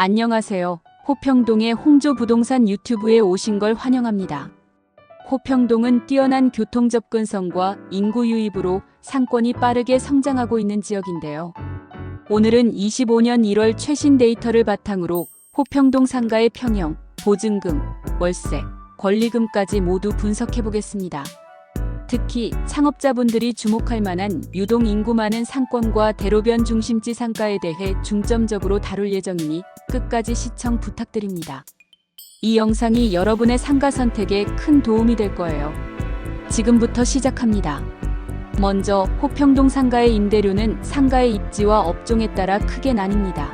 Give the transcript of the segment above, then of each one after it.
안녕하세요. 호평동의 홍조 부동산 유튜브에 오신 걸 환영합니다. 호평동은 뛰어난 교통 접근성과 인구 유입으로 상권이 빠르게 성장하고 있는 지역인데요. 오늘은 25년 1월 최신 데이터를 바탕으로 호평동 상가의 평형, 보증금, 월세, 권리금까지 모두 분석해 보겠습니다. 특히 창업자분들이 주목할 만한 유동 인구 많은 상권과 대로변 중심지 상가에 대해 중점적으로 다룰 예정이니 끝까지 시청 부탁드립니다. 이 영상이 여러분의 상가 선택에 큰 도움이 될 거예요. 지금부터 시작합니다. 먼저 호평동 상가의 임대료는 상가의 입지와 업종에 따라 크게 나뉩니다.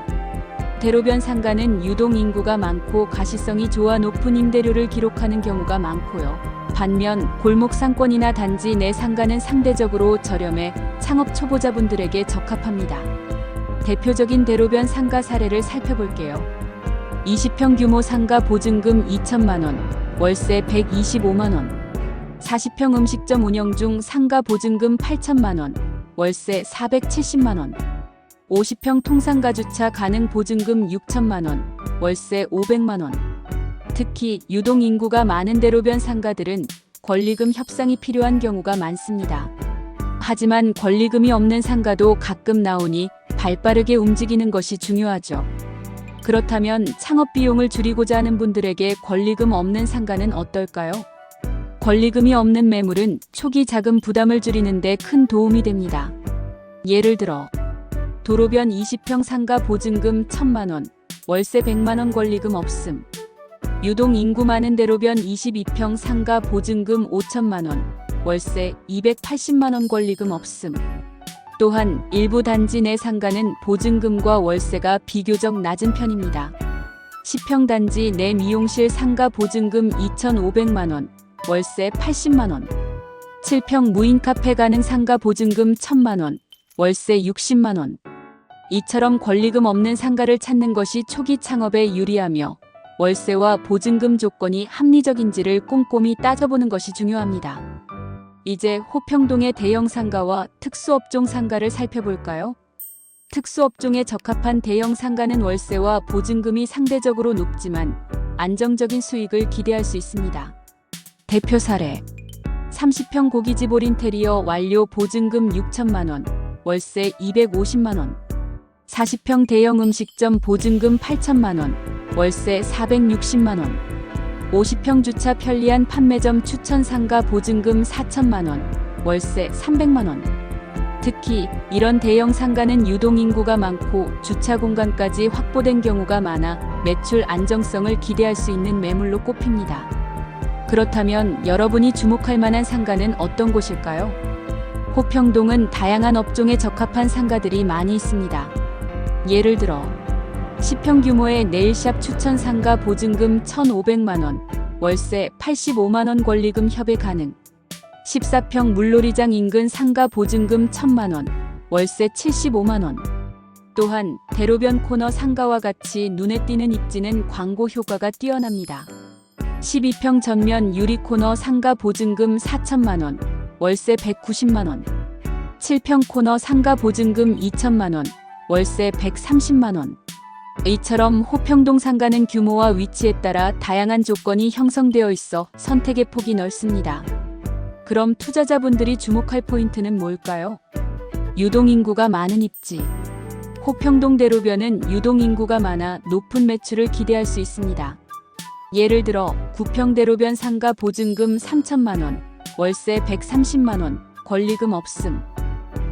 대로변 상가는 유동 인구가 많고 가시성이 좋아 높은 임대료를 기록하는 경우가 많고요. 반면 골목 상권이나 단지 내 상가는 상대적으로 저렴해 창업 초보자분들에게 적합합니다. 대표적인 대로변 상가 사례를 살펴볼게요. 20평 규모 상가 보증금 2천만 원, 월세 125만 원. 40평 음식점 운영 중 상가 보증금 8천만 원, 월세 470만 원. 50평 통상가 주차 가능 보증금 6천만 원, 월세 500만 원. 특히 유동 인구가 많은 대로변 상가들은 권리금 협상이 필요한 경우가 많습니다. 하지만 권리금이 없는 상가도 가끔 나오니 발빠르게 움직이는 것이 중요하죠. 그렇다면 창업 비용을 줄이고자 하는 분들에게 권리금 없는 상가는 어떨까요? 권리금이 없는 매물은 초기 자금 부담을 줄이는데 큰 도움이 됩니다. 예를 들어 도로변 20평 상가 보증금 1천만 원, 월세 100만 원 권리금 없음. 유동 인구 많은 대로변 22평 상가 보증금 5천만 원, 월세 280만 원 권리금 없음. 또한 일부 단지 내 상가는 보증금과 월세가 비교적 낮은 편입니다. 10평 단지 내 미용실 상가 보증금 2,500만 원, 월세 80만 원. 7평 무인 카페 가능 상가 보증금 1,000만 원, 월세 60만 원. 이처럼 권리금 없는 상가를 찾는 것이 초기 창업에 유리하며 월세와 보증금 조건이 합리적인지를 꼼꼼히 따져보는 것이 중요합니다. 이제 호평동의 대형 상가와 특수업종 상가를 살펴볼까요? 특수업종에 적합한 대형 상가는 월세와 보증금이 상대적으로 높지만 안정적인 수익을 기대할 수 있습니다. 대표 사례 30평 고기집 올 인테리어 완료 보증금 6천만 원, 월세 250만 원. 40평 대형 음식점 보증금 8천만 원, 월세 460만 원. 50평 주차 편리한 판매점 추천 상가 보증금 4천만 원, 월세 300만 원. 특히 이런 대형 상가는 유동 인구가 많고 주차 공간까지 확보된 경우가 많아 매출 안정성을 기대할 수 있는 매물로 꼽힙니다. 그렇다면 여러분이 주목할 만한 상가는 어떤 곳일까요? 호평동은 다양한 업종에 적합한 상가들이 많이 있습니다. 예를 들어 10평 규모의 네일샵 추천 상가 보증금 1,500만 원, 월세 85만 원 권리금 협의 가능. 14평 물놀이장 인근 상가 보증금 1,000만 원, 월세 75만 원. 또한 대로변 코너 상가와 같이 눈에 띄는 입지는 광고 효과가 뛰어납니다. 12평 전면 유리 코너 상가 보증금 4천만 원, 월세 190만 원. 7평 코너 상가 보증금 2천만 원, 월세 130만 원. 이처럼 호평동 상가는 규모와 위치에 따라 다양한 조건이 형성되어 있어 선택의 폭이 넓습니다. 그럼 투자자분들이 주목할 포인트는 뭘까요? 유동 인구가 많은 입지. 호평동 대로변은 유동 인구가 많아 높은 매출을 기대할 수 있습니다. 예를 들어 9평 대로변 상가 보증금 3천만 원, 월세 130만 원, 권리금 없음.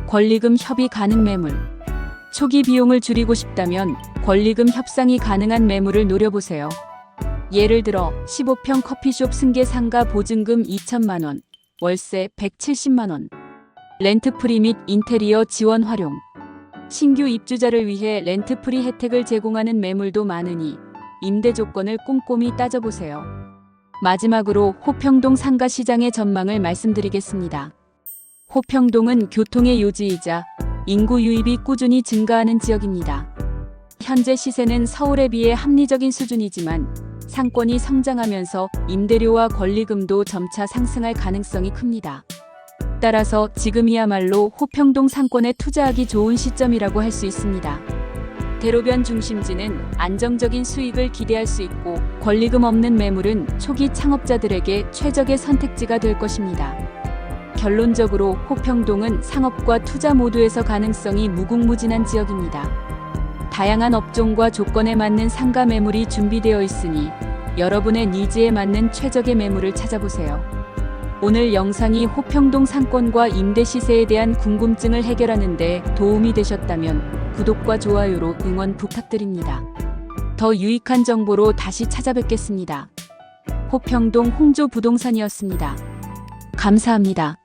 권리금 협의 가능 매물. 초기 비용을 줄이고 싶다면 권리금 협상이 가능한 매물을 노려보세요. 예를 들어 15평 커피숍 승계 상가 보증금 2천만 원, 월세 170만 원. 렌트 프리 및 인테리어 지원 활용. 신규 입주자를 위해 렌트 프리 혜택을 제공하는 매물도 많으니 임대 조건을 꼼꼼히 따져보세요. 마지막으로 호평동 상가 시장의 전망을 말씀드리겠습니다. 호평동은 교통의 요지이자 인구 유입이 꾸준히 증가하는 지역입니다. 현재 시세는 서울에 비해 합리적인 수준이지만 상권이 성장하면서 임대료와 권리금도 점차 상승할 가능성이 큽니다. 따라서 지금이야말로 호평동 상권에 투자하기 좋은 시점이라고 할 수 있습니다. 대로변 중심지는 안정적인 수익을 기대할 수 있고 권리금 없는 매물은 초기 창업자들에게 최적의 선택지가 될 것입니다. 결론적으로 호평동은 상업과 투자 모두에서 가능성이 무궁무진한 지역입니다. 다양한 업종과 조건에 맞는 상가 매물이 준비되어 있으니 여러분의 니즈에 맞는 최적의 매물을 찾아보세요. 오늘 영상이 호평동 상권과 임대 시세에 대한 궁금증을 해결하는 데 도움이 되셨다면 구독과 좋아요로 응원 부탁드립니다. 더 유익한 정보로 다시 찾아뵙겠습니다. 호평동 홍조 부동산이었습니다. 감사합니다.